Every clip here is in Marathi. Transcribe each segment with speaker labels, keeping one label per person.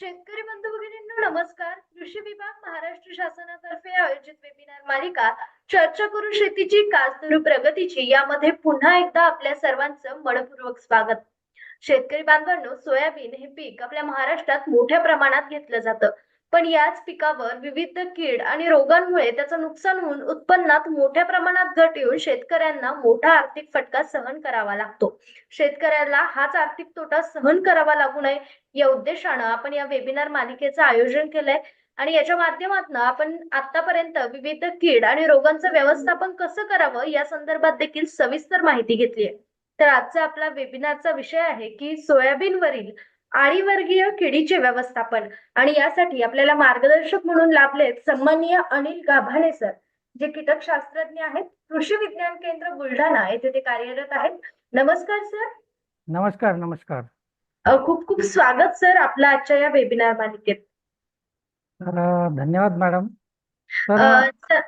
Speaker 1: शेतकरी बंधू भगिनींनो नमस्कार. कृषी विभाग महाराष्ट्र शासनातर्फे आयोजित वेबिनार मालिका चर्चा करू शेतीची कासधरू प्रगतीची यामध्ये पुन्हा एकदा आपल्या सर्वांचं मनपूर्वक स्वागत. शेतकरी बांधवांनो सोयाबीन हे पीक आपल्या महाराष्ट्रात मोठ्या प्रमाणात घेतलं जातं. पण याच पिकावर विविध कीड आणि रोगांमुळे त्याचं नुकसान होऊन उत्पन्नात मोठ्या प्रमाणात घट येऊन शेतकऱ्यांना मोठा आर्थिक फटका सहन करावा लागतो. शेतकऱ्याला हाच आर्थिक तोटा सहन करावा लागू नये या उद्देशानं आपण या वेबिनार मालिकेचं आयोजन केलंय. आणि याच्या माध्यमातून आपण आतापर्यंत विविध कीड आणि रोगांचं व्यवस्थापन कसं करावं या संदर्भात देखील सविस्तर माहिती घेतली आहे तर आजचा आपला वेबिनारचा विषय आहे की सोयाबीनवरील आळीवर्गीय किडीचे व्यवस्थापन. आणि यासाठी आपल्याला मार्गदर्शक म्हणून लाभलेत सन्माननीय अनिल गाभाणे सर जे कीटकशास्त्रज्ञ आहेत. कृषी विज्ञान केंद्र बुलढाणा येथे ते कार्यरत आहेत. नमस्कार सर
Speaker 2: नमस्कार नमस्कार.
Speaker 1: खूप खूप स्वागत सर आपलं आजच्या या वेबिनार मालिकेत.
Speaker 2: धन्यवाद मॅडम
Speaker 1: सर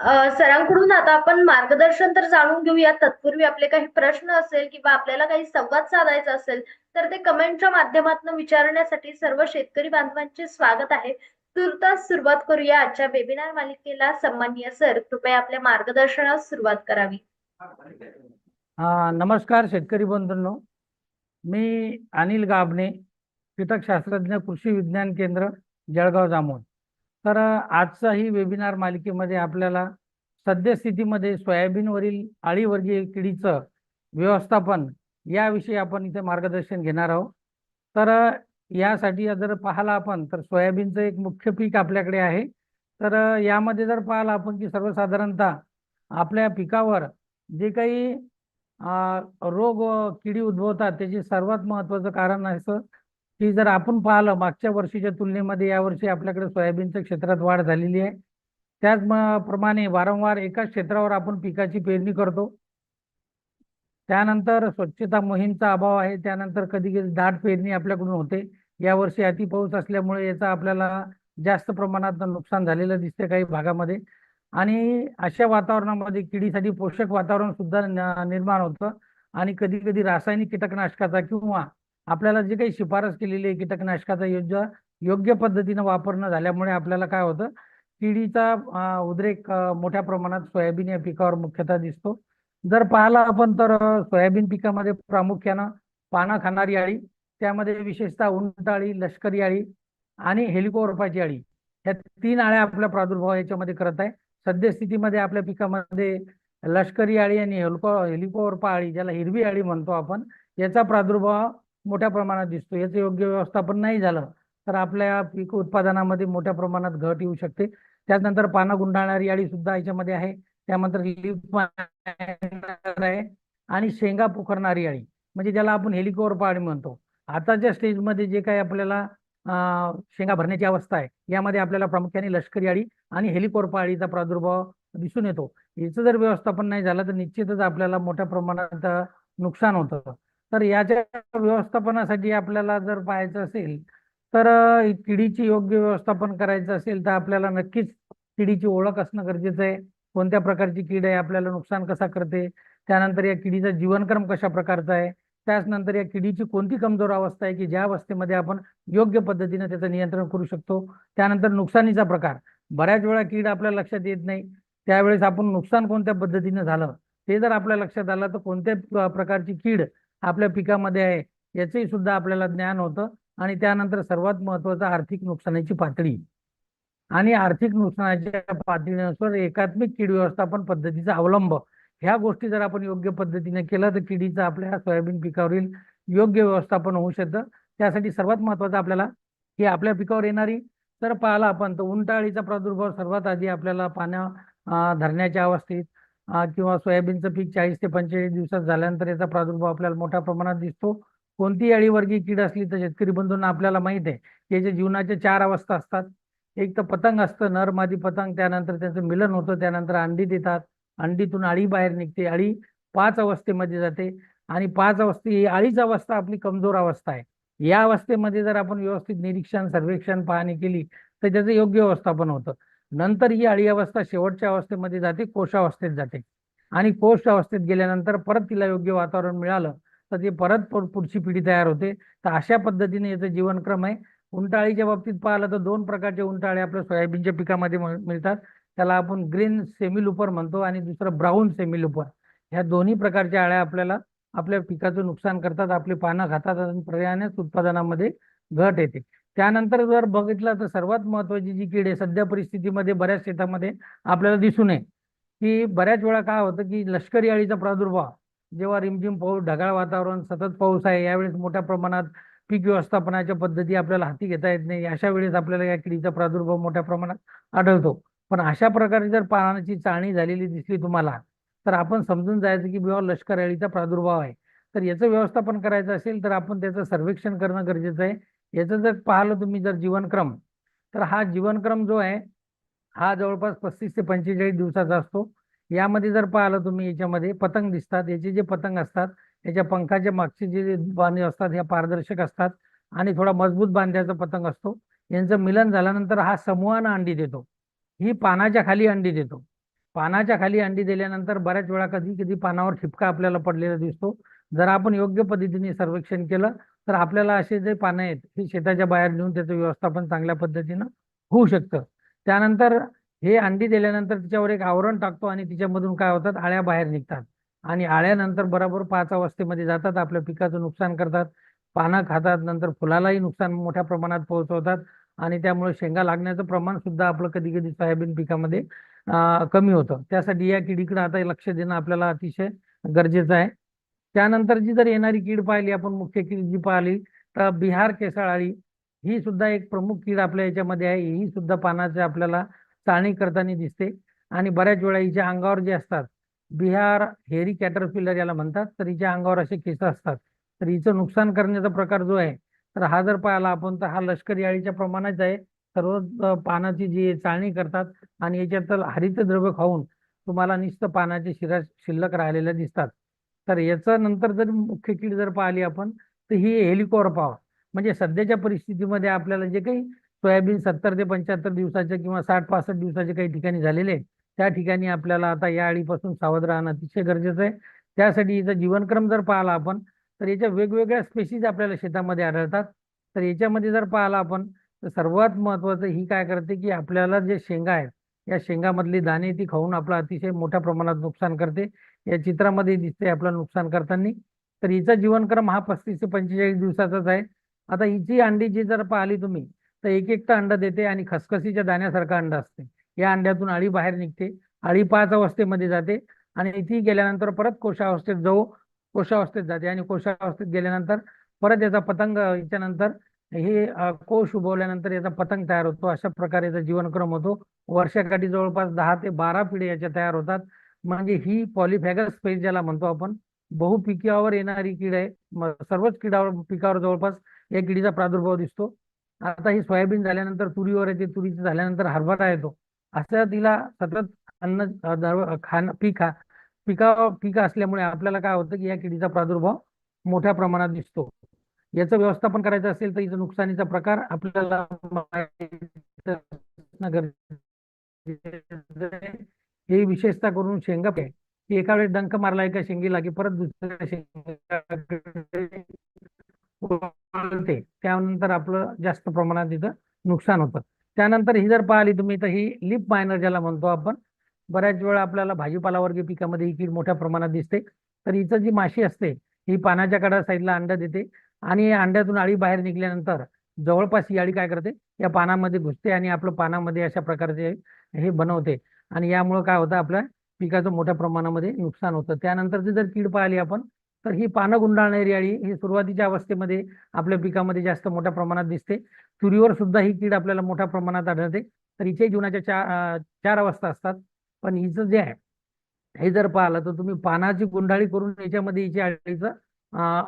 Speaker 1: सरांकडून आता आपण मार्गदर्शन तर जाणून घेऊया. तत्पूर्वी आपले काही प्रश्न असेल किंवा आपल्याला काही संवाद साधायचा असेल तर ते कमेंटच्या माध्यमातून विचारण्यासाठी सर्व शेतकरी बांधवांचे स्वागत आहे. तुर्तास सुरुवात करूया. आजच्या वेबिनार मालिकेला सन्माननीय सर कृपया आपल्या मार्गदर्शनास सुरुवात करावी.
Speaker 2: हा नमस्कार शेतकरी बंधूंनो. मी अनिल गाबणे कीटकशास्त्रज्ञ कृषी विज्ञान केंद्र जळगाव जामोद. तर आजचाही आजचा ही वेबिनार मालिकेमध्ये आपल्याला सद्यस्थितीमध्ये सोयाबीनवरील अळीवर्गीय किडीचं व्यवस्थापन याविषयी आपण इथे मार्गदर्शन घेणार आहोत. तर यासाठी जर पाहिलं आपण तर सोयाबीनचं एक मुख्य पीक आपल्याकडे आहे. तर यामध्ये जर पाहिलं आपण की सर्वसाधारणतः आपल्या पिकावर जे काही रोग व किडी उद्भवतात त्याचे सर्वात महत्त्वाचं कारण असं की जर आपण पाहिलं मागच्या वर्षीच्या तुलनेमध्ये यावर्षी आपल्याकडे सोयाबीनच्या क्षेत्रात वाढ झालेली आहे. त्याचप्रमाणे प्रमाणे वारंवार एकाच क्षेत्रावर आपण पिकाची पेरणी करतो. त्यानंतर स्वच्छता मोहीमचा अभाव आहे. त्यानंतर कधी कधी दाट पेरणी आपल्याकडून होते. यावर्षी अति पाऊस असल्यामुळे याचा आपल्याला जास्त प्रमाणात नुकसान झालेलं दिसते काही भागामध्ये. आणि अशा वातावरणामध्ये किडीसाठी पोषक वातावरण सुद्धा निर्माण होतं. आणि कधी कधी रासायनिक कीटकनाशकाचा किंवा आपल्याला जे काही शिफारस केलेली आहे कीटकनाशकाचा योग्य योग्य पद्धतीनं वापर न झाल्यामुळे आपल्याला काय होतं? किडीचा उद्रेक मोठ्या प्रमाणात सोयाबीन या पिकावर मुख्यतः दिसतो. जर पाहिला आपण तर सोयाबीन पिकामध्ये प्रामुख्यानं पानं खाणारी अळी त्यामध्ये विशेषतः उंटाळी लष्करी अळी आणि हेलिकोवर्पाची अळी ह्या तीन अळ्या आपला प्रादुर्भाव याच्यामध्ये करत आहे. सद्यस्थितीमध्ये आपल्या पिकामध्ये लष्करी अळी आणि हेलिको हेलिकोवर्पा अळी ज्याला हिरवी अळी म्हणतो आपण याचा प्रादुर्भाव मोठ्या प्रमाणात दिसतो. याचं योग्य व्यवस्थापन नाही झालं तर आपल्या पीक उत्पादनामध्ये मोठ्या प्रमाणात घट येऊ शकते. त्यानंतर पानं गुंडाळणारी अळी सुद्धा याच्यामध्ये आहे. त्यानंतर आहे आणि शेंगा पोखरणारी अळी. म्हणजे ज्याला आपण हेलिकोवर्पा अळी म्हणतो. आताच्या स्टेजमध्ये जे काही आपल्याला शेंगा भरण्याची अवस्था आहे यामध्ये आपल्याला प्रामुख्याने लष्करी अळी आणि हेलिकोरपा अळीचा प्रादुर्भाव दिसून येतो. याचं जर व्यवस्थापन नाही झालं तर निश्चितच आपल्याला मोठ्या प्रमाणात नुकसान होतं. तर याच्या व्यवस्थापनासाठी आपल्याला जर पाहायचं असेल तर किडीची योग्य व्यवस्थापन करायचं असेल तर आपल्याला नक्कीच किडीची ओळख असणं गरजेचं आहे. कोणत्या प्रकारची कीड आहे आपल्याला नुकसान कसा करते? त्यानंतर या किडीचा जीवनक्रम कशा प्रकारचा आहे? त्याचनंतर या किडीची कोणती कमजोर अवस्था आहे की ज्या अवस्थेमध्ये आपण योग्य पद्धतीने त्याचं नियंत्रण करू शकतो? त्यानंतर नुकसानीचा प्रकार. बऱ्याच वेळा कीड आपल्या लक्षात येत नाही. त्यावेळेस आपण नुकसान कोणत्या पद्धतीने झालं? ते जर आपल्या लक्षात आलं तर कोणत्या प्रकारची कीड आपल्या पिकामध्ये आहे याचंही सुद्धा आपल्याला ज्ञान होतं. आणि त्यानंतर सर्वात महत्वाचं आर्थिक नुकसानाची पातळी. आणि आर्थिक नुकसानाच्या पातळीनुसार एकात्मिक कीड व्यवस्थापन पद्धतीचा अवलंब. ह्या गोष्टी जर आपण योग्य पद्धतीने केलं तर किडीचं आपल्या सोयाबीन पिकावरील योग्य व्यवस्थापन होऊ शकतं. त्यासाठी सर्वात महत्वाचं आपल्याला ही आपल्या पिकावर येणारी तर पाहिला आपण तर उंटाळीचा प्रादुर्भाव सर्वात आधी आपल्याला पाण्या धरण्याच्या अवस्थेत किंवा सोयाबीनचं पीक चाळीस ते पंचेचाळीस दिवसात झाल्यानंतर याचा प्रादुर्भाव आपल्याला मोठ्या प्रमाणात दिसतो. कोणती अळीवर्गीय कीड असली तर शेतकरी बंधूंना आपल्याला माहीत आहे याच्या जीवनाच्या चार अवस्था असतात. एक तर पतंग असतं नर मादी पतंग. त्यानंतर त्यांचं मिलन होतं त्यानंतर अंडी देतात. अंडीतून अळी बाहेर निघते. अळी पाच अवस्थेमध्ये जाते. आणि पाच अवस्थे ही अळीच अवस्था आपली कमजोर अवस्था आहे. या अवस्थेमध्ये जर आपण व्यवस्थित निरीक्षण सर्वेक्षण पाहणी केली तर त्याचं योग्य व्यवस्थापन होतं. नंतर ही अळी अवस्था शेवटच्या अवस्थेमध्ये जाते कोशावस्थेत जाते. आणि कोश अवस्थेत गेल्यानंतर परत तिला योग्य वातावरण मिळालं तर ती परत पुढची पिढी तयार होते. तर अशा पद्धतीने याचं जीवनक्रम आहे. उंटाळीच्या बाबतीत पाहिलं तर दोन प्रकारचे उंटाळे आपल्या सोयाबीनच्या पिकामध्ये मिळतात. त्याला आपण ग्रीन सेमिलुपर म्हणतो आणि दुसरं ब्राऊन सेमिलुपर. ह्या दोन्ही प्रकारच्या अळ्या आपल्याला आपल्या पिकाचं नुकसान करतात आपली पानं खातात आणि पर्यायानेच उत्पादनामध्ये घट येते. त्यानंतर जर बघितलं तर सर्वात महत्वाची जी कीड आहे सध्या परिस्थितीमध्ये बऱ्याच शेतामध्ये आपल्याला दिसून आहे की बऱ्याच वेळा काय होतं की लष्करी अळीचा प्रादुर्भाव जेव्हा रिमझिम पाऊस ढगाळ वातावरण सतत पाऊस आहे यावेळेस मोठ्या प्रमाणात पीक व्यवस्थापनाच्या पद्धती आपल्याला हाती घेता येत नाही. अशा वेळेस आपल्याला या किडीचा प्रादुर्भाव मोठ्या प्रमाणात आढळतो. पण अशा प्रकारे जर पानाची चाळणी झालेली दिसली तुम्हाला तर आपण समजून जायचं की बुवा लष्कर अळीचा प्रादुर्भाव आहे. तर याचं व्यवस्थापन करायचं असेल तर आपण त्याचं सर्वेक्षण करणं गरजेचं आहे. याचं जर पाहिलं तुम्ही जर जीवनक्रम तर हा जीवनक्रम जो आहे हा जवळपास पस्तीस ते पंचेचाळीस दिवसाचा असतो. यामध्ये जर पाहिलं तुम्ही याच्यामध्ये पतंग दिसतात. याचे जे पतंग असतात याच्या पंखाच्या मागचे जे बांधे असतात ह्या पारदर्शक असतात आणि थोडा मजबूत बांध्याचा पतंग असतो. यांचं मिलन झाल्यानंतर हा समूहानं अंडी देतो. ही पानाच्या खाली अंडी देतो. पानाच्या खाली अंडी दिल्यानंतर बऱ्याच वेळा कधी कधी पानावर ठिपका आपल्याला पडलेला दिसतो. जर आपण योग्य पद्धतीने सर्वेक्षण केलं तर आपल्याला असे जे पानं आहेत हे शेताच्या बाहेर नेऊन त्याचं व्यवस्थापन चांगल्या पद्धतीनं होऊ शकतं. त्यानंतर हे अंडी दिल्यानंतर तिच्यावर एक आवरण टाकतो आणि तिच्यामधून काय होतात आळ्या बाहेर निघतात. आणि आळ्यानंतर बरोबर पाच अवस्थेमध्ये जातात आपल्या पिकाचं नुकसान करतात. पानं खातात नंतर फुलालाही नुकसान मोठ्या प्रमाणात पोहोचवतात. आणि त्यामुळे शेंगा लागण्याचं प्रमाण सुद्धा आपलं कधी कधी सोयाबीन पिकामध्ये कमी होतं. त्यासाठी या किडीकडे आता लक्ष देणं आपल्याला अतिशय गरजेचं आहे. त्यानंतर जी जर येणारी कीड पाहिली आपण मुख्य कीड जी पाहिली तर बिहार केसाळ अळी ही सुद्धा एक प्रमुख कीड आपल्या याच्यामध्ये आहे. ही सुद्धा पानाचे आपल्याला चाळणी करताना दिसते. आणि बऱ्याच वेळा हिच्या अंगावर जे असतात बिहार हेरी कॅटरफिलर याला म्हणतात तर हिच्या अंगावर असे केस असतात. तर हिचं नुकसान करण्याचा प्रकार जो आहे तर हा जर पाहिला आपण तर हा लष्करी अळीच्या प्रमाणात आहे. सर्व पानाची जी चाळणी करतात आणि याच्यात हरितद्रव्य खाऊन तुम्हाला निस्त पानाचे शिरा शिल्लक राहिलेल्या दिसतात. तर याचा नंतर जर मुख्य कीड जर पाहिली आपण तर ही हेलिकॉर्पावर म्हणजे सध्याच्या परिस्थितीमध्ये आपल्याला जे काही सोयाबीन सत्तर ते पंच्याहत्तर दिवसाच्या किंवा साठ पासष्ट दिवसाच्या काही ठिकाणी झालेले त्या ठिकाणी आपल्याला आता या अळीपासून सावध राहणं अतिशय गरजेचं आहे. त्यासाठी याचा जीवनक्रम जर पाहिला आपण तर याच्या वेगवेगळ्या स्पेशीज आपल्याला शेतामध्ये आढळतात. तर याच्यामध्ये जर पाहिला आपण तर सर्वात महत्त्वाचं ही काय करते की आपल्याला जे शेंगा आहेत या शेंगामधली दाणे ती खाऊन आपलं अतिशय मोठ्या प्रमाणात नुकसान करते. या चित्रामध्ये दिसते आपलं नुकसान करताना तर हिचा जीवनक्रम हा पस्तीस ते पंचेचाळीस दिवसाचाच आहे. आता हिची अंडी जी जर पाहिली तुम्ही तर एक एकटा अंडा देते आणि खसखसीच्या दाण्यासारखा अंडा असते. या अंड्यातून अळी बाहेर निघते अळी पाच अवस्थेमध्ये जाते आणि ती गेल्यानंतर परत कोशावस्थेत जाऊ कोशावस्थेत जाते आणि कोशावस्थेत गेल्यानंतर परत याचा पतंग याच्यानंतर हे कोश उभवल्यानंतर याचा पतंग तयार होतो. अशा प्रकारे याचा जीवनक्रम होतो. वर्षाकाठी जवळपास दहा ते बारा पिढ्या याच्या तयार होतात. म्हणजे ही पॉलिफॅगस स्पेस ज्याला म्हणतो आपण बहुपिकावर येणारी कीड आहे. सर्वच किडावर पिकावर जवळपास या किडीचा प्रादुर्भाव दिसतो. आता ही सोयाबीन झाल्यानंतर तुरीवर येते. तुरी झाल्यानंतर हरभरा येतो. असं तिला सतत अन्न खाणं पीक हा पिका पीक असल्यामुळे आपल्याला काय होतं की या किडीचा प्रादुर्भाव मोठ्या प्रमाणात दिसतो. याचं व्यवस्थापन करायचं असेल तर याचं नुकसानीचा प्रकार आपल्याला हे विशेषतः करून शेंगा आहे. की एका वेळेस डंक मारला एका शेंगीला की परत दुसऱ्या शेंगा त्यानंतर आपलं जास्त प्रमाणात तिथं नुकसान होतं. त्यानंतर ही जर पाहिली तुम्ही तर ही लिप मायनर ज्याला म्हणतो आपण बऱ्याच वेळा आपल्याला भाजीपालावर्गीय पिकामध्ये ही कीड मोठ्या प्रमाणात दिसते. तर हिचं जी माशी असते ही पानाच्या कडा साईडला अंडा देते आणि या अंड्यातून आळी बाहेर निघाल्यानंतर जवळपास ही अळी काय करते या पानामध्ये घुसते आणि आपलं पानामध्ये अशा प्रकारचे हे बनवते. आणि यामुळे काय होतं आपल्या पिकाचं मोठ्या प्रमाणामध्ये नुकसान होतं. त्यानंतरची जर कीड पाहिली आपण तर ही पानं गुंडाळणारी अळी ही सुरुवातीच्या अवस्थेमध्ये आपल्या पिकामध्ये जास्त मोठ्या प्रमाणात दिसते. तुरीवर सुद्धा ही कीड आपल्याला मोठ्या प्रमाणात आढळते. तर हिच्याही जीवनाच्या चार चार अवस्था असतात. पण हिचं जे आहे हे जर पाहिलं तर तुम्ही पानाची गुंडाळी करून याच्यामध्ये हिची अळीचं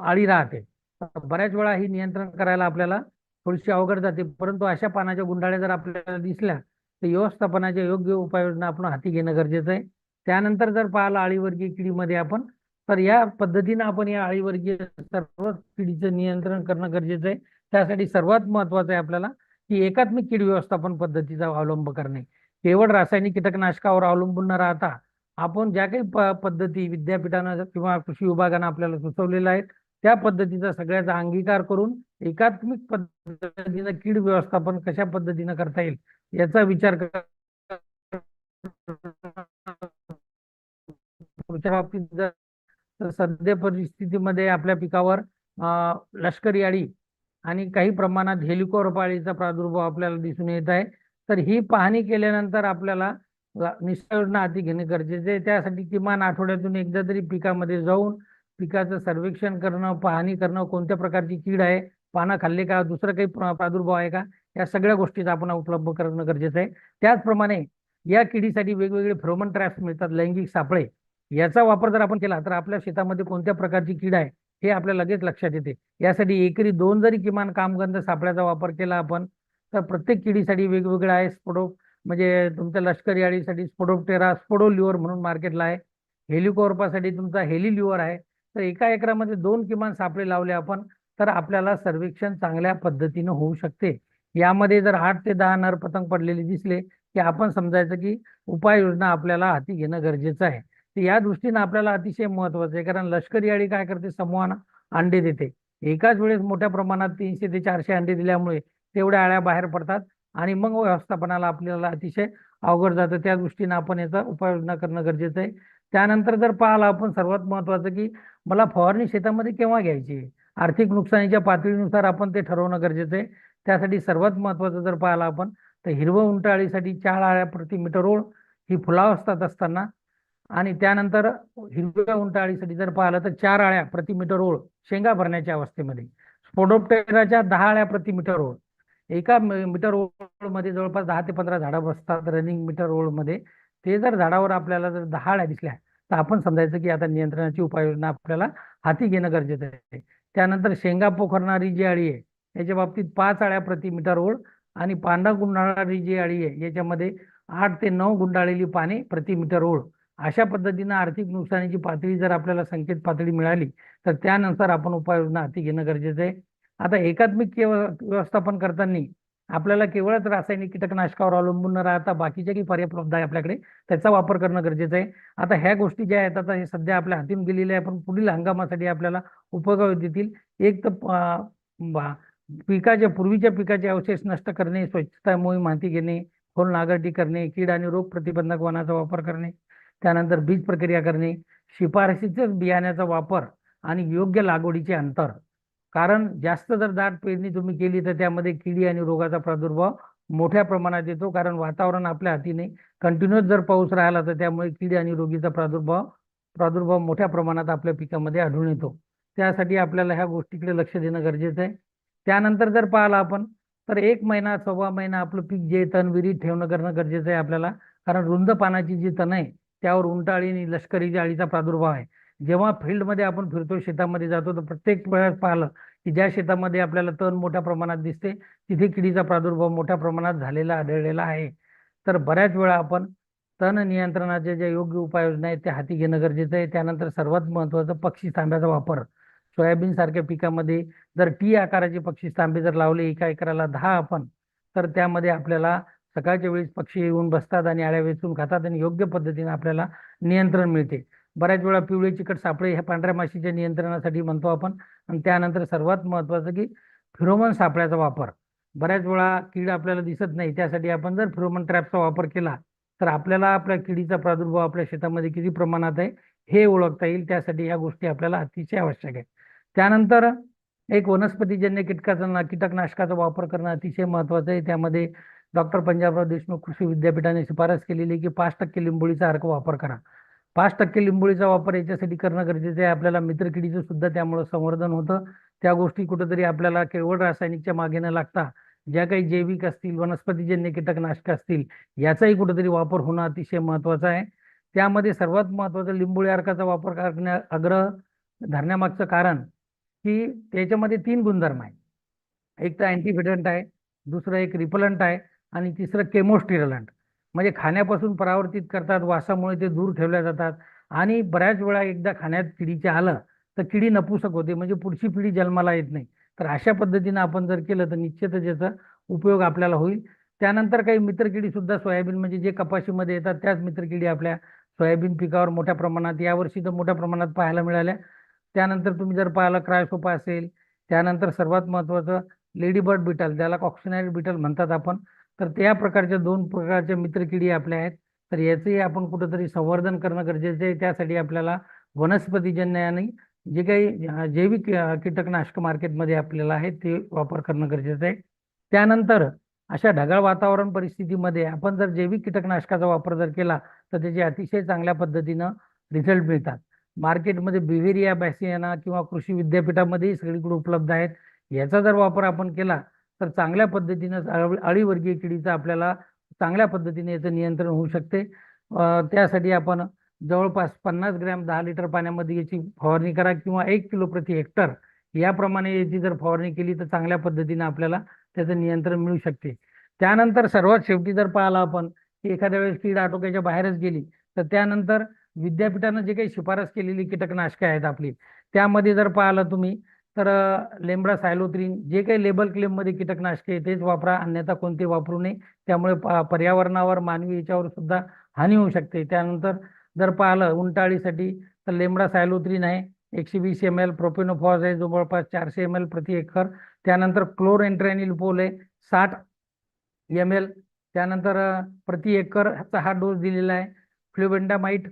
Speaker 2: आळी राहते. तर बऱ्याच वेळा ही नियंत्रण करायला आपल्याला थोडीशी अवघड जाते. परंतु अशा पानाच्या गुंडाळ्या जर आपल्याला दिसल्या तर व्यवस्थापनाच्या योग्य उपाययोजना आपण हाती घेणं गरजेचं आहे. त्यानंतर जर पाहिलं अळीवर्गीय किडीमध्ये आपण तर या पद्धतीनं आपण या आळीवर्गीय सर्व किडीचं नियंत्रण करणं गरजेचं आहे. त्यासाठी सर्वात महत्वाचं आहे आपल्याला की एकात्मिक कीड व्यवस्थापन पद्धतीचा अवलंब करणे. केवळ रासायनिक कीटकनाशकावर अवलंबून न राहता आपण ज्या काही पद्धती विद्यापीठानं किंवा कृषी विभागानं आपल्याला सुचवलेल्या आहेत त्या पद्धतीचा सगळ्याचा अंगीकार करून एकात्मिक पद्धतीनं कीड व्यवस्थापन कशा पद्धतीनं करता येईल याचा विचार पुढच्या बाबतीत जर सध्या परिस्थितीमध्ये आपल्या पिकावर लष्करी अळी आणि काही प्रमाणात हेलिकॉप्टर पाळीचा प्रादुर्भाव आपल्याला दिसून येत आहे. तर ही पाहणी केल्यानंतर आपल्याला ला- हाती घेणे गरजेचे आहे. त्यासाठी किमान आठवड्यातून एकदा तरी पिकामध्ये जाऊन पिकाचं सर्वेक्षण करणं पाहणी करणं कोणत्या प्रकारची कीड आहे पानं खाल्ले का दुसरं काही प्रादुर्भाव आहे का? या सगळ्या गोष्टीचा आपण उपलब्ध करणं गरजेचं आहे. त्याचप्रमाणे या किडीसाठी वेगवेगळे फ्रोमन ट्रॅप्स मिळतात लैंगिक सापळे. याचा वापर जर आपण केला तर आपल्या शेतामध्ये कोणत्या प्रकारची कीड आहे हे आपल्या लगेच लक्षात येते. यासाठी एकरी दोन जरी किमान कामगंध सापळ्याचा वापर केला आपण तर प्रत्येक किडीसाठी वेगवेगळं आहे. स्पोडो म्हणजे तुमच्या लष्करी आळीसाठी स्पोडोप्टेरा स्पोडो लिव्हर म्हणून मार्केटला आहे. हेलिकोर्पासाठी तुमचा हेली लिव्हर आहे. तर एका एकरामध्ये दोन किमान सापळे लावले आपण तर आपल्याला सर्वेक्षण चांगल्या पद्धतीनं होऊ शकते. यामध्ये जर आठ ते दहा नर पतंग पडलेले दिसले की आपण समजायचं की उपाययोजना आपल्याला हाती घेणं गरजेचं आहे. तर या दृष्टीनं आपल्याला अतिशय महत्वाचं आहे. कारण लष्करी अळी काय करते? समूहानं अंडे देते. एकाच वेळेस मोठ्या प्रमाणात तीनशे ते चारशे अंडे दिल्यामुळे तेवढ्या अळ्या बाहेर पडतात आणि मग व्यवस्थापनाला आपल्याला अतिशय अवघड जातं. त्या दृष्टीनं आपण याचा उपाययोजना करणं गरजेचं आहे. त्यानंतर जर पाहिलं आपण सर्वात महत्वाचं की मला फवारणी शेतामध्ये केव्हा घ्यायची आर्थिक नुकसानीच्या पातळीनुसार आपण ते ठरवणं गरजेचं आहे. त्यासाठी सर्वात महत्वाचं जर पाहिलं आपण तर हिरवं उंटाळीसाठी चार आळ्या प्रति मीटर ओळ ही फुलावस्थात असताना. आणि त्यानंतर हिरव्या उंटाळीसाठी जर पाहिलं तर चार आळ्या प्रति मीटर ओळ शेंगा भरण्याच्या अवस्थेमध्ये. स्पोडोप्टेराच्या दहा आळ्या प्रति मीटर ओळ. एका मीटर ओळमध्ये जवळपास दहा ते पंधरा झाडं बसतात रनिंग मीटर ओळमध्ये. ते जर झाडावर आपल्याला जर दहा आळ्या दिसल्या तर आपण समजायचं की आता नियंत्रणाची उपाययोजना आपल्याला हाती घेणं गरजेचं आहे. त्यानंतर शेंगा पोखरणारी जी अळी आहे याच्या बाबतीत पाच आळ्या प्रति मीटर ओळ आणि पांढरा गुंडाळणारी जी अळी आहे याच्यामध्ये आठ ते नऊ गुंडाळलेली पाने प्रति मीटर ओळ अशा पद्धतीनं आर्थिक नुकसानीची पातळी जर आपल्याला संकेत पातळी मिळाली तर त्यानुसार आपण उपाययोजना हाती घेणं गरजेचं आहे. आता एकात्मिक व्यवस्थापन करताना आपल्याला केवळच रासायनिक कीटकनाशकावर अवलंबून न राहता बाकीच्या काही पर्याय उपलब्ध आहे आपल्याकडे त्याचा वापर करणं गरजेचं आहे. आता ह्या गोष्टी ज्या आहेत आता हे सध्या आपल्या हातून गेलेल्या आहे पण पुढील हंगामासाठी आपल्याला उपयोग देतील एक तर पिकाच्या पूर्वीच्या पिकाचे अवशेष नष्ट करणे स्वच्छता मोहीम माहिती घेणे खोल नागरटी करणे कीड आणि रोग प्रतिबंधक वनाचा वापर करणे त्यानंतर बीज प्रक्रिया करणे शिफारशीचेच बियाण्याचा वापर आणि योग्य लागवडीचे अंतर. कारण जास्त जर दाट पेरणी तुम्ही केली तर त्यामध्ये किडी आणि रोगाचा प्रादुर्भाव मोठ्या प्रमाणात येतो. कारण वातावरण आपल्या हातीने कंटिन्युअस जर पाऊस राहिला तर त्यामुळे किडी आणि रोगीचा प्रादुर्भाव प्रादुर्भाव मोठ्या प्रमाणात आपल्या पिकामध्ये आढळून येतो. त्यासाठी आपल्याला ह्या गोष्टीकडे लक्ष देणं गरजेचं आहे. त्यानंतर जर पाहिलं आपण तर एक महिना सव्वा महिना आपलं पीक जे तण विहिरीत ठेवणं करणं गरजेचं आहे आपल्याला. कारण रुंद पानाची जी तण आहे त्यावर उंटाळी आणि लष्करी अळीचा प्रादुर्भाव आहे. जेव्हा फील्डमध्ये आपण फिरतो शेतामध्ये जातो तर प्रत्येक वेळेस पाहिलं की ज्या शेतामध्ये आपल्याला तण मोठ्या प्रमाणात दिसते तिथे किडीचा प्रादुर्भाव मोठ्या प्रमाणात झालेला आढळलेला आहे. तर बऱ्याच वेळा आपण तण नियंत्रणाच्या ज्या योग्य उपाययोजना आहेत त्या हाती घेणं गरजेचं आहे. त्यानंतर सर्वात महत्त्वाचं पक्षी तांब्याचा वापर. सोयाबीन सारख्या पिकामध्ये जर टी आकाराचे पक्षी तांबे जर लावले एका एकराला दहा आपण तर त्यामध्ये आपल्याला सकाळच्या वेळेस पक्षी येऊन बसतात आणि आळ्या वेचून खातात आणि योग्य पद्धतीने आपल्याला नियंत्रण मिळते. बऱ्याच वेळा पिवळे चिकट सापळे हे पांढऱ्या माशीच्या नियंत्रणासाठी म्हणतो आपण. आणि त्यानंतर सर्वात महत्त्वाचं की फिरोमन सापळ्याचा वापर. बऱ्याच वेळा कीड आपल्याला दिसत नाही त्यासाठी आपण जर फिरोमन ट्रॅपचा वापर केला तर आपल्याला आपल्या किडीचा प्रादुर्भाव आपल्या शेतामध्ये किती प्रमाणात आहे हे ओळखता येईल. त्यासाठी या गोष्टी आपल्याला अतिशय आवश्यक आहे त्यानंतर एक वनस्पतीजन्य कीटकाचा ना- कीटकनाशकाचा वापर करणं अतिशय महत्त्वाचं आहे. त्यामध्ये डॉक्टर पंजाबराव देशमुख कृषी विद्यापीठाने शिफारस केलेली आहे की पाच टक्के लिंबोळीचा अर्क वापर करा. पाच टक्के लिंबोळीचा वापर याच्यासाठी करणं गरजेचं आहे. आपल्याला मित्रकिडीचं सुद्धा त्यामुळं संवर्धन होतं. त्या गोष्टी कुठेतरी आपल्याला केवळ रासायनिकच्या मागे न लागता ज्या काही जैविक असतील वनस्पतीजन्य कीटकनाशक असतील याचाही कुठेतरी वापर होणं अतिशय महत्त्वाचा आहे. त्यामध्ये सर्वात महत्वाचं लिंबोळी अर्काचा वापर करण्या आग्रह धरण्यामागचं कारण की त्याच्यामध्ये तीन गुणधर्म आहे एक तर अँटीफिडंट आहे दुसरं एक रिपलंट आहे आणि तिसरं केमोस्टिरलंट म्हणजे खाण्यापासून परावर्तित करतात वासामुळे ते दूर ठेवल्या जातात आणि बऱ्याच वेळा एकदा खाण्यात किडीचे आलं तर किडी नपुसक होते म्हणजे पुढची पिढी जन्माला येत नाही. तर अशा पद्धतीनं आपण जर केलं तर निश्चितच याचा उपयोग आपल्याला होईल. त्यानंतर काही मित्रकिडी सुद्धा सोयाबीन म्हणजे जे कपाशीमध्ये येतात त्याच मित्रकिडी आपल्या सोयाबीन पिकावर मोठ्या प्रमाणात यावर्षी तर मोठ्या प्रमाणात पाहायला मिळाल्या. त्यानंतर तुम्ही जर पाहिलं क्रायसोपा असेल त्यानंतर सर्वात महत्त्वाचं लेडीबर्ड बिटल त्याला कॉक्सिनाइड बिटल म्हणतात आपण तर त्या प्रकारच्या दोन प्रकारच्या मित्रकिडी आपल्या आहेत. तर याचंही आपण कुठंतरी संवर्धन करणं गरजेचं आहे. त्यासाठी आपल्याला वनस्पतीजन्य आणि जे काही जैविक कीटकनाशक मार्केटमध्ये आपल्याला आहे ते वापर करणं गरजेचं आहे. त्यानंतर अशा ढगाळ वातावरण परिस्थितीमध्ये आपण जर जैविक कीटकनाशकाचा वापर जर केला तर त्याचे अतिशय चांगल्या पद्धतीनं रिझल्ट मिळतात. मार्केटमध्ये बिव्हेरिया बॅसियाना किंवा कृषी विद्यापीठामध्येही सगळीकडे उपलब्ध आहेत. याचा जर वापर आपण केला तर चांगल्या पद्धतीनं अळीवर्गीय किडीचं आपल्याला चांगल्या पद्धतीने याचं नियंत्रण होऊ शकते. त्यासाठी आपण जवळपास पन्नास ग्रॅम दहा लिटर पाण्यामध्ये याची फवारणी करा किंवा एक किलो प्रति हेक्टर याप्रमाणे याची जर फवारणी केली तर चांगल्या पद्धतीने आपल्याला त्याचं नियंत्रण मिळू शकते. त्यानंतर सर्वात शेवटी जर पाहिलं आपण की एखाद्या वेळेस कीड आटोक्याच्या बाहेरच गेली तर त्यानंतर विद्यापीठानं जे काही शिफारस केलेली कीटकनाशके आहेत आपली त्यामध्ये जर पाहिलं तुम्ही तर लेंबडा सायलोत्रीन जे काही लेबल क्लेममध्ये कीटकनाशके आहे तेच वापरा अन्यथा कोणते वापरू नये. त्यामुळे पर्यावरणावर मानवी याच्यावर सुद्धा हानी होऊ शकते. त्यानंतर जर पाहिलं उंटाळीसाठी तर लेंबडा सायलोत्रीन आहे एकशे वीस एम एल प्रोपेनोफॉज आहे जवळपास चारशे एम एल प्रति एकर. त्यानंतर क्लोरेंट्रॅनिल पोल आहे साठ एम एल त्यानंतर प्रति एकरचा हा डोस दिलेला आहे flubendiamide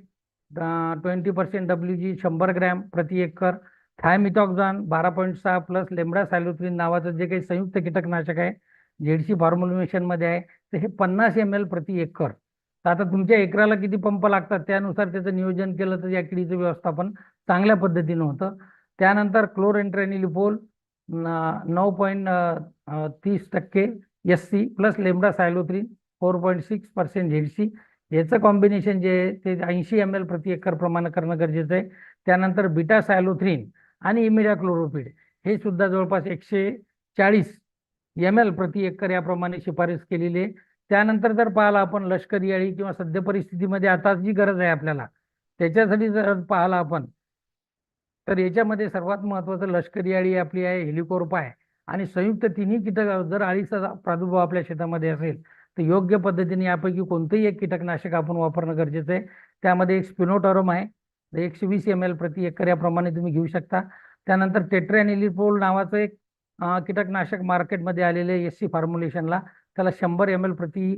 Speaker 2: twenty percent W G शंभर ग्रॅम प्रति एकर थायमिथॉक्झॉन बारा पॉईंट सहा प्लस लेमडा सायलोत्रीन नावाचं जे काही संयुक्त कीटकनाशक आहे जेडसी फॉर्म्युलेशनमध्ये आहे तर हे पन्नास एम एल प्रति एकर. तर आता तुमच्या एकराला किती पंप लागतात त्यानुसार त्याचं नियोजन केलं तर या किडीचं व्यवस्थापन चांगल्या पद्धतीनं होतं. त्यानंतर क्लोरेंट्रेनिलिपोल नऊ पॉईंट तीस टक्के S C plus lambda cyhalothrin four point six percent ZC याचं कॉम्बिनेशन जे आहे ते ऐंशी एम एल प्रति एकर प्रमाणे करणं गरजेचं आहे. त्यानंतर बिटा सायलोथ्रीन आणि इमिडा क्लोरोपिड हे सुद्धा जवळपास एकशे चाळीस एम एल प्रति एकर याप्रमाणे शिफारस केलेली आहे. त्यानंतर जर पाहिला आपण लष्करी अळी किंवा सद्य परिस्थितीमध्ये आता जी गरज आहे आपल्याला त्याच्यासाठी जर पाहिला आपण तर याच्यामध्ये सर्वात महत्त्वाचं लष्करी अळी आपली आहे हेलिकोर्पा आहे. आणि संयुक्त तिन्ही कीटक जर अळीचा प्रादुर्भाव आपल्या शेतामध्ये असेल तर योग्य पद्धतीने यापैकी कोणतंही एक कीटकनाशक आपण वापरणं गरजेचं आहे. त्यामध्ये एक स्पिनोटॉरम आहे. एकशे वीस एम एल प्रति एकर याप्रमाणे तुम्ही घेऊ शकता. त्यानंतर टेट्रॅनिलिपोल नावाचं एक कीटकनाशक मार्केटमध्ये आलेले एस सी फॉर्म्युलेशनला त्याला शंभर एम एल प्रति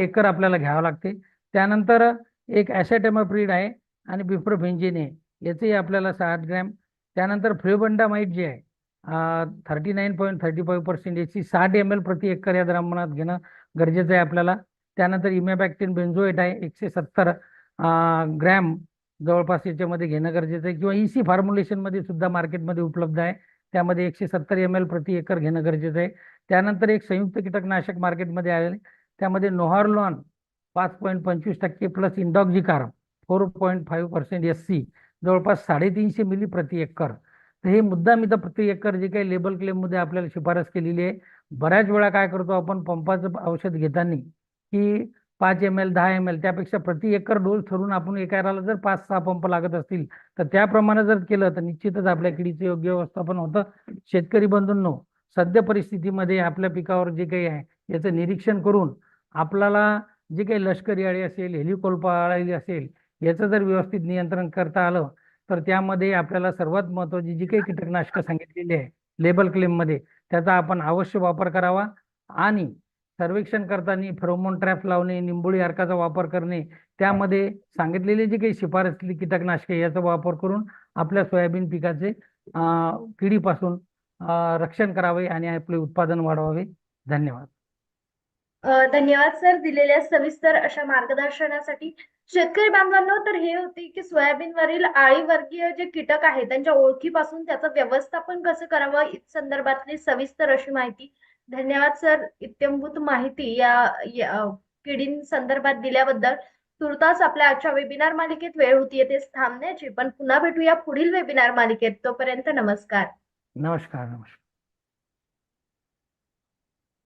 Speaker 2: एकर आपल्याला घ्यावं लागते. त्यानंतर एक ॲसेटॅमाप्रीड आहे आणि बिफ्रोफेंजिन आहे. याचंही आपल्याला साठ ग्रॅम. त्यानंतर फ्लेबंडामाईट जे आहे thirty nine point thirty five percent याची साठ एम एल प्रति एकर या द्रावणात घेणं गरजेचं आहे आपल्याला. त्यानंतर इमॅबॅक्टिन बेन्झोएट आहे एकशे सत्तर ग्रॅम जवळपास याच्यामध्ये घेणं गरजेचं आहे. किंवा ई सी फॉर्म्युलेशनमध्ये सुद्धा मार्केटमध्ये उपलब्ध आहे. त्यामध्ये एकशे सत्तर एम एल प्रति एकर घेणं गरजेचं आहे. त्यानंतर एक संयुक्त कीटकनाशक मार्केटमध्ये आले त्यामध्ये नोहारलॉन पाच पॉईंट पंचवीस टक्के plus indoxacarb four point five percent S C जवळपास साडेतीनशे मिली प्रति एकर. तर हे मुद्दाम इथं प्रति एकर जे काही लेबल क्लेममध्ये आपल्याला शिफारस केलेली आहे. बऱ्याच वेळा काय करतो आपण पंपाचं औषध घेताना की पाच एम एल दहा एम एल त्यापेक्षा प्रति एकर डोस ठरवून आपण एकराला जर पाच सहा पंप लागत असतील तर त्याप्रमाणे जर केलं तर निश्चितच आपल्या किडीचं योग्य व्यवस्थापन होतं. शेतकरी बंधूंनो सद्य परिस्थितीमध्ये आपल्या पिकावर जे काही आहे याचं निरीक्षण करून आपल्याला जे काही लष्करी अळी असेल हेलिकोल्पा अळी असेल याचं जर व्यवस्थित नियंत्रण करता आलं तर त्यामध्ये आपल्याला सर्वात महत्त्वाची जी काही कीटकनाशकं सांगितलेली आहे लेबल क्लेममध्ये त्याचा आपण अवश्य वापर करावा. आणि सर्वेक्षण करताना फेरोमोन ट्रॅप लावणे निंबोळी अर्काचा वापर करणे त्यामध्ये सांगितलेली जी काही शिफारसली कीटकनाशके याचा वापर करून आपल्या सोयाबीन पिकाचे किडीपासून रक्षण करावे आणि आपले उत्पादन वाढवावे. धन्यवाद.
Speaker 1: धन्यवाद सर दिलेल्या सविस्तर अशा मार्गदर्शनासाठी. शेतकरी बांधवांनो तर हे होते की सोयाबीनवरील आळीवर्गीय जे कीटक आहेत त्यांच्या ओळखीपासून त्याचं व्यवस्थापन कसं करावं इत संदर्भातली सविस्तर अशी माहिती. धन्यवाद सर इत्यंभूत माहिती या या- किडींसंदर्भात दिल्याबद्दल. तुर्तास आपल्या आजच्या वेबिनार मालिकेत वेळ होती येथेच थांबण्याची पण पुन्हा भेटूया पुढील वेबिनार मालिकेत. तोपर्यंत नमस्कार.
Speaker 2: नमस्कार नमस्कार.